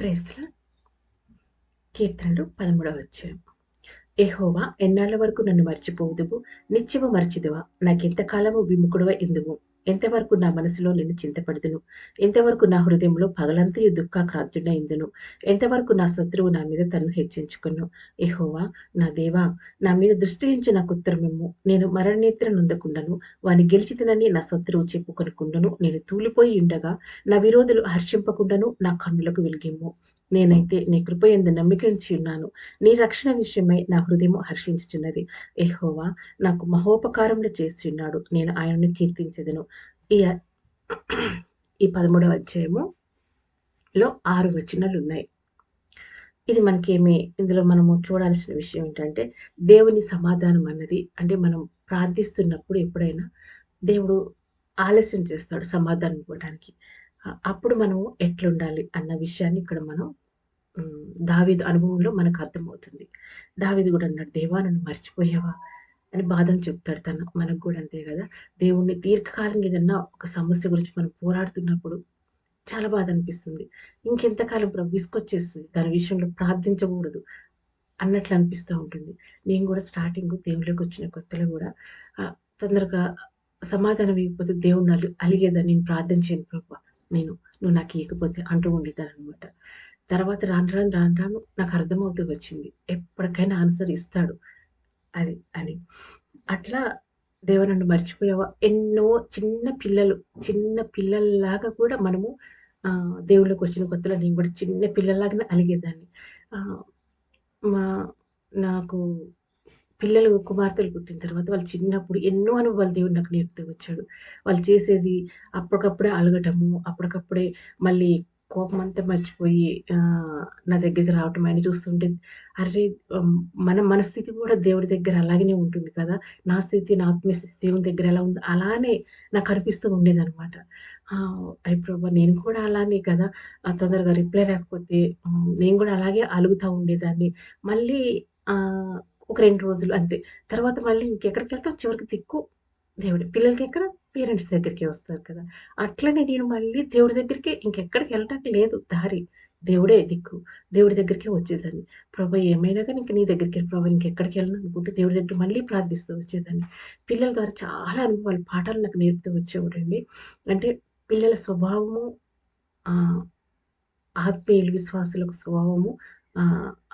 ప్రేస్ల కీర్తనలు పదమూడవ అధ్యాయం. ఏహోవా ఎన్నాళ్ళ వరకు నన్ను మర్చిపోవుదువు? నిత్యము మర్చిదువా? నాకెంతకాలము విముఖుడువ ఎందువు? ఎంతవరకు నా మనసులో నిన్ను చింతపడుదును? ఎంతవరకు నా హృదయంలో పగలంతయు దుఃఖాక్రాంతుడైందును ఎంతవరకు నా శత్రువు నా మీద తను హెచ్చించుకును? ఏహోవా నా దేవా నా మీద దృష్టి నుంచి నాకు ఉత్తరమిమ్ము. నేను మరణనేత్ర నొందకుండను. వాని గెలిచితనని నా శత్రువు చెప్పుకొనుకుండను. నేను తూలిపోయి ఉండగా నా విరోధులు హర్షింపకుండాను. నా కన్నులకు వెలిగిమ్ము. నేనైతే నీ కృప ఎందు నమ్మికించి ఉన్నాను. నీ రక్షణ విషయమై నా హృదయం హర్షించుచున్నది. ఎహోవా నాకు మహోపకారములు చేసి ఉన్నాడు నేను ఆయనను కీర్తించదను. ఈ ఈ పదమూడవ అధ్యాయము లో ఆరు వచనాలు ఉన్నాయి ఇది మనకేమి ఇందులో మనము చూడాల్సిన విషయం ఏంటంటే దేవుని సమాధానం అన్నది. అంటే మనం ప్రార్థిస్తున్నప్పుడు ఎప్పుడైనా దేవుడు ఆలస్యం చేస్తాడు సమాధానం ఇవ్వడానికి అప్పుడు మనం ఎట్లుండాలి అన్న విషయాన్ని ఇక్కడ మనం దావిది అనుభవంలో మనకు అర్థమవుతుంది. దావిది కూడా అన్నాడు దేవా నన్ను మర్చిపోయావా? అని బాధను చెప్తాడు తను. మనకు కూడా అంతే కదా. దేవుణ్ణి దీర్ఘకాలం ఏదన్నా ఒక సమస్య గురించి మనం పోరాడుతున్నప్పుడు చాలా బాధ అనిపిస్తుంది. ఇంకెంతకాలం ప్రభు విసుకొచ్చేస్తుంది దాని విషయంలో ప్రార్థించకూడదు అన్నట్లు అనిపిస్తూ ఉంటుంది. నేను కూడా స్టార్టింగ్ దేవుళ్ళకి వచ్చిన కొత్తలో కూడా తొందరగా సమాధానం ఇవ్వకపోతే దేవుణ్ణి అలిగేదా నేను ప్రార్థన చేయను ప్రభు నేను నువ్వు నాకు ఇవ్వకపోతే అంటూ ఉండేదాన్ని అనమాట తర్వాత రాను రాను రాను రాను నాకు అర్థమవుతూ వచ్చింది. ఎప్పటికైనా ఆన్సర్ ఇస్తాడు అది అని. అట్లా దేవుడు నన్ను మర్చిపోయావా? ఎన్నో చిన్న పిల్లలు చిన్న పిల్లల్లాగా కూడా మనము దేవుళ్ళకి వచ్చిన కొత్తలో నేను కూడా చిన్న పిల్లల్లాగానే అలిగేదాన్ని. మా నాకు పిల్లలు కుమార్తెలు పుట్టిన తర్వాత వాళ్ళు చిన్నప్పుడు ఎన్నో అనుభవాలు దేవుడు నాకు నేర్పుతూ వచ్చాడు. వాళ్ళు చేసేది అప్పటికప్పుడే అలగటము అప్పటికప్పుడే మళ్ళీ కోపం అంతా మర్చిపోయి నా దగ్గరికి రావటం ఆయన చూస్తుంటే అరే మన మన స్థితి కూడా దేవుడి దగ్గర అలాగనే ఉంటుంది కదా. నా స్థితి నా ఆత్మస్థితి దేవుని దగ్గర ఎలా ఉంది అలానే నాకు అనిపిస్తూ ఉండేదనమాట అయ్యి ప్రభా నేను కూడా అలానే కదా. తొందరగా రిప్లై రాకపోతే నేను కూడా అలాగే అలుగుతూ ఉండేదాన్ని. మళ్ళీ ఒక రెండు రోజులు అంతే. తర్వాత మళ్ళీ ఇంకెక్కడికి వెళ్తాం? చివరికి దిక్కు దేవుడి పిల్లలకి ఎక్కడ? పేరెంట్స్ దగ్గరికి వస్తారు కదా. అట్లనే నేను మళ్ళీ దేవుడి దగ్గరికి ఇంకెక్కడికి వెళ్ళటానికి లేదు. దారి దేవుడే దిక్కు. దేవుడి దగ్గరికి వచ్చేదాన్ని. ప్రభా ఏమైనా కానీ ఇంక నీ దగ్గరికి ప్రభా ఇంకెక్కడికి వెళ్ళను అనుకుంటే దేవుడి దగ్గర మళ్ళీ ప్రార్థిస్తూ వచ్చేదాన్ని. పిల్లల ద్వారా చాలా అనుభవాలు పాఠాలు నాకు నేర్పుతూ వచ్చేవాడండి. అంటే పిల్లల స్వభావము ఆత్మీయులు విశ్వాసులకు స్వభావము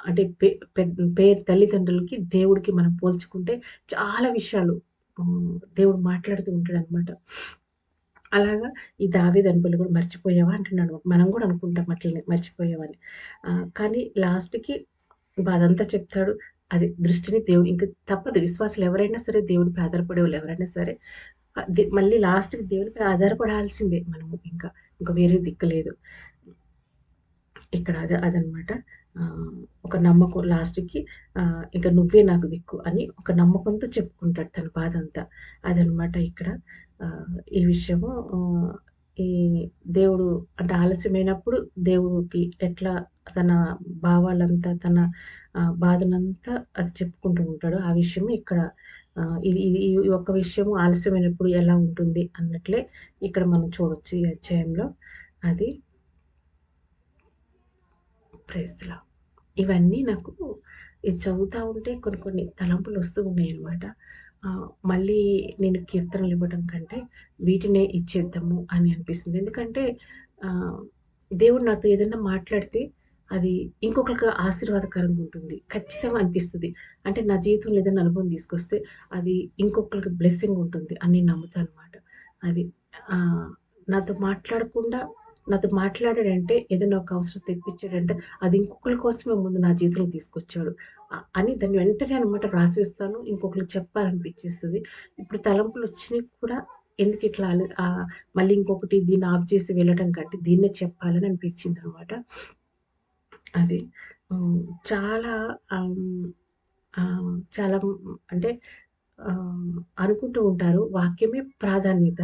అంటే పే పేరు తల్లిదండ్రులకి దేవుడికి మనం పోల్చుకుంటే చాలా విషయాలు దేవుడు మాట్లాడుతూ ఉంటాడు అనమాట అలాగా ఈ దావి దనుపులు కూడా మర్చిపోయావా అంటున్నాడు. మనం కూడా అనుకుంటాం అట్లనే మర్చిపోయావని కానీ లాస్ట్కి బాధంతా చెప్తాడు అది దృష్టిని దేవుడు ఇంకా తప్పదు విశ్వాసాలు ఎవరైనా సరే దేవునిపై ఆధారపడే వాళ్ళు ఎవరైనా సరే మళ్ళీ లాస్ట్కి దేవునిపై ఆధారపడాల్సిందే మనము ఇంకా ఇంకా వేరే దిక్కు లేదు. ఇక్కడ అదే అదనమాట ఒక నమ్మకం లాస్ట్కి ఇంకా నువ్వే నాకు దిక్కు అని ఒక నమ్మకంతో చెప్పుకుంటాడు తన బాధ అంతా అదనమాట ఇక్కడ ఈ విషయము ఈ దేవుడు అంటే ఆలస్యమైనప్పుడు దేవుడికి ఎట్లా తన భావాలంతా తన బాధనంతా అది చెప్పుకుంటూ ఉంటాడు. ఆ విషయము ఇక్కడ ఇది ఇది ఈ ఒక్క విషయము ఆలస్యమైనప్పుడు ఎలా ఉంటుంది అన్నట్లే ఇక్కడ మనం చూడొచ్చు ఈ అధ్యాయంలో. అది ప్రేస్లా ఇవన్నీ నాకు ఇది చదువుతూ ఉంటే కొన్ని కొన్ని తలంపులు వస్తూ ఉన్నాయి అనమాట మళ్ళీ నేను కీర్తనలు ఇవ్వడం కంటే వీటినే ఇచ్చేద్దాము అని అనిపిస్తుంది. ఎందుకంటే దేవుడు నాతో ఏదైనా మాట్లాడితే అది ఇంకొకరికి ఆశీర్వాదకరంగా ఉంటుంది. ఖచ్చితంగా అనిపిస్తుంది. అంటే నా జీవితంలో ఏదైనా అనుభవం తీసుకొస్తే అది ఇంకొకరికి బ్లెస్సింగ్ ఉంటుంది అని నమ్ముతాను అనమాట అది నాతో మాట్లాడకుండా నాతో మాట్లాడాడంటే ఏదైనా ఒక అవసరం తెప్పించాడంటే అది ఇంకొకరి కోసమే ముందు నా జీవితంలో తీసుకొచ్చాడు. అని దాన్ని వెంటనే అనమాట రాసిస్తాను. ఇంకొకరికి చెప్పాలనిపించేస్తుంది. ఇప్పుడు తలంపులు వచ్చినాయి కూడా ఎందుకు ఇట్లా మళ్ళీ ఇంకొకటి దీన్ని ఆఫ్ చేసి వెళ్ళడం కంటే దీన్నే చెప్పాలని అనిపించింది అనమాట అది చాలా చాలా అంటే అనుకుంటూ ఉంటారు. వాక్యమే ప్రాధాన్యత.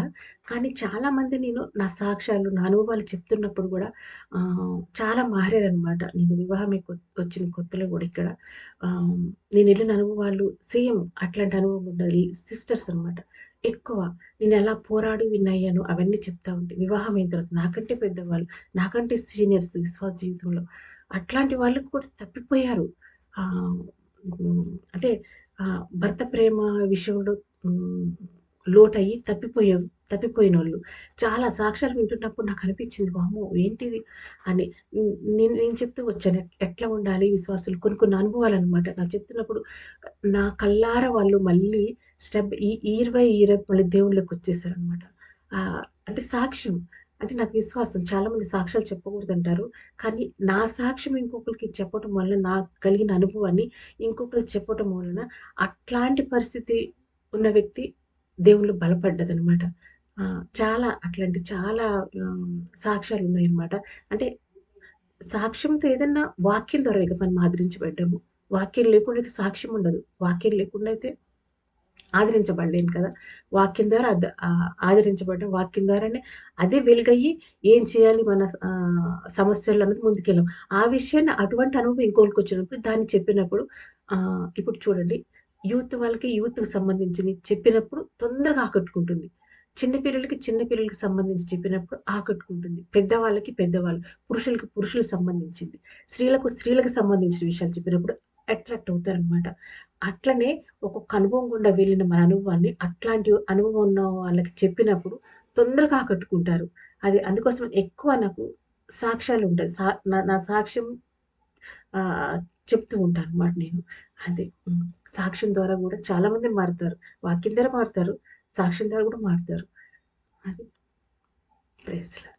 కానీ చాలామంది నేను నా సాక్ష్యాలు నా అనుభవాలు చెప్తున్నప్పుడు కూడా చాలా మారారనమాట నేను వివాహం వచ్చిన కొత్తలో కూడా ఇక్కడ. నేను వెళ్ళిన అనుభవాలు సేమ్ అట్లాంటి అనుభవం ఉండాలి సిస్టర్స్ అనమాట ఎక్కువ నేనెలా పోరాడి విన్ అయ్యాను అవన్నీ చెప్తా ఉంటే వివాహం అయిన తర్వాత నాకంటే పెద్దవాళ్ళు, నాకంటే సీనియర్స్ విశ్వాస జీవితంలో అట్లాంటి వాళ్ళు కూడా తప్పిపోయారు. అంటే భర్త ప్రేమ విషయంలో లోటయ్యి తప్పిపోయే తప్పిపోయిన వాళ్ళు చాలా సాక్ష్యాలు వింటున్నప్పుడు నాకు అనిపించింది వామ్మో! ఏంటిది అని. నేను నేను చెప్తూ వచ్చాను. ఎట్లా ఉండాలి విశ్వాసులు కొన్ని కొన్ని అనుభవాలనమాట. నాకు చెప్తున్నప్పుడు నా కల్లార వాళ్ళు మళ్ళీ స్టెప్ ఈ ఇరవై ఇరవై మళ్ళీ దేవుళ్ళకి వచ్చేసారనమాట అంటే సాక్ష్యం. అంటే నాకు విశ్వాసం. చాలామంది సాక్ష్యాలు చెప్పకూడదు అంటారు కానీ నా సాక్ష్యం ఇంకొకరికి చెప్పటం వలన నాకు కలిగిన అనుభవాన్ని ఇంకొకరికి చెప్పటం వలన అట్లాంటి పరిస్థితి ఉన్న వ్యక్తి దేవుళ్ళు బలపడ్డదనమాట. చాలా అట్లాంటి చాలా సాక్ష్యాలు ఉన్నాయన్నమాట అంటే సాక్ష్యంతో ఏదన్నా వాక్యం ద్వారా ఇక మనం ఆదరించబడ్డాము. వాక్యం లేకుండా అయితే సాక్ష్యం ఉండదు. వాక్యం లేకుండా అయితే ఆదరించబడలేం కదా! వాక్యం ద్వారా అద్ ఆహ్, వాక్యం ద్వారానే అదే వెలుగయ్యి ఏం చేయాలి మన సమస్యలు అన్నది ముందుకెళ్ళాం. ఆ విషయాన్ని అటువంటి అనుభవం ఇంకోళ్ళకొచ్చినప్పుడు దాన్ని చెప్పినప్పుడు ఇప్పుడు చూడండి యూత్ వాళ్ళకి యూత్‌కి సంబంధించినయి చెప్పినప్పుడు తొందరగా ఆకట్టుకుంటుంది. చిన్న పిల్లలకి చిన్న పిల్లలకి సంబంధించి చెప్పినప్పుడు ఆకట్టుకుంటుంది. పెద్దవాళ్ళకి పెద్దవాళ్ళు, పురుషులకి పురుషులకు సంబంధించింది. స్త్రీలకు స్త్రీలకు సంబంధించిన విషయాలు చెప్పినప్పుడు అట్రాక్ట్ అవుతారనమాట. అట్లనే ఒక్కొక్క అనుభవం గుండా వెళ్ళిన మన అనుభవాన్ని అట్లాంటి అనుభవం ఉన్న వాళ్ళకి చెప్పినప్పుడు తొందరగా ఆకట్టుకుంటారు. అది అందుకోసం ఎక్కువ నాకు సాక్ష్యాలు ఉంటాయి సా నా నా సాక్ష్యం చెప్తూ ఉంటాను అనమాట నేను. అది సాక్ష్యం ద్వారా కూడా చాలామంది మారుతారు. వాక్యం ద్వారా మారుతారు. సాక్ష్యం ద్వారా కూడా మారుతారు. అది. ప్రేస్లో